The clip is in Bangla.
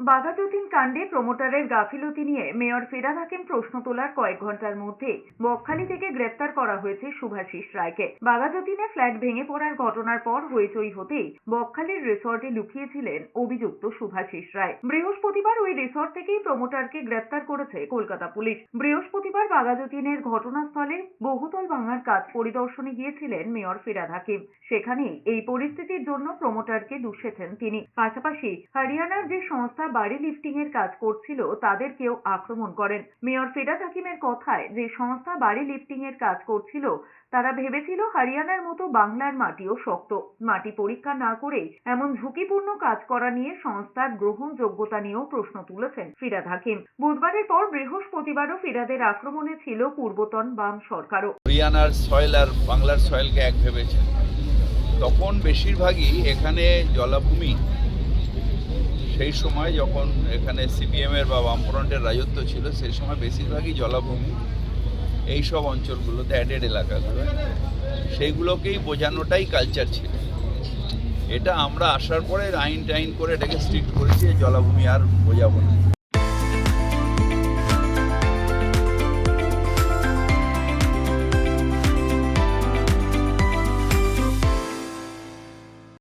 বাঘাযতীন কাণ্ডে প্রমোটারের গাফিলতি নিয়ে মেয়র ফেরাদ হাকিম প্রশ্ন তোলার কয়েক ঘণ্টার মধ্যে বকখালি থেকে গ্রেপ্তার করা হয়েছে শুভাশিস রায়কে। বাঘাযতীনে ফ্ল্যাট ভেঙে পড়ার ঘটনার পর হইচই হতেই বকখালির রিসর্টে লুকিয়েছিলেন অভিযুক্ত শুভাশিস রায়। বৃহস্পতিবার ওই রিসর্ট থেকেই প্রমোটারকে গ্রেপ্তার করেছে কলকাতা পুলিশ। বৃহস্পতিবার বাঘাযতীনের ঘটনাস্থলে বহুতল ভাঙার কাজ পরিদর্শনে গিয়েছিলেন মেয়র ফিরাদ হাকিম। সেখানেই এই পরিস্থিতির জন্য প্রমোটারকে দুষেছেন তিনি। পাশাপাশি হরিয়ানার যে সংস্থা বাড়ি লিফটিং এর কাজ করছিল তাদেরকেও আক্রমণ করেন। মেয়র ফিরাদ হাকিমের কথায় যে সংস্থা বাড়ি লিফটিং এর কাজ করছিল, তারা ভেবেছিল হরিয়ানার মতো বাংলার মাটিও শক্ত। মাটি পরীক্ষা না করে এমন ঝুঁকিপূর্ণ কাজ করা নিয়ে সংস্থার গ্রহণযোগ্যতা নিয়েও প্রশ্ন তুলেছেন ফিরাদ হাকিম। বুধবারের পর বৃহস্পতিবারও ফিরাদের আক্রমণে ছিল পূর্বতন বাম সরকারও। হরিয়ানার সয়েল আর বাংলার সয়েলকে এক ভেবেছেন তখন বেশিরভাগই এখানে জলাভূমি সেই সময় যখন এখানে সিপিএমের বা বামফ্রন্টের রাজত্ব ছিল, সেই সময় বেশিরভাগই জলাভূমি এই সব অঞ্চলগুলোতে অ্যাডেড এলাকাগুলো। সেইগুলোকেই বোঝানোটাই কালচার ছিল। এটা আমরা আসার পরে আইন টাইন করে এটাকে স্ট্রিক্ট করেছি জলাভূমি আর বোঝাবো না।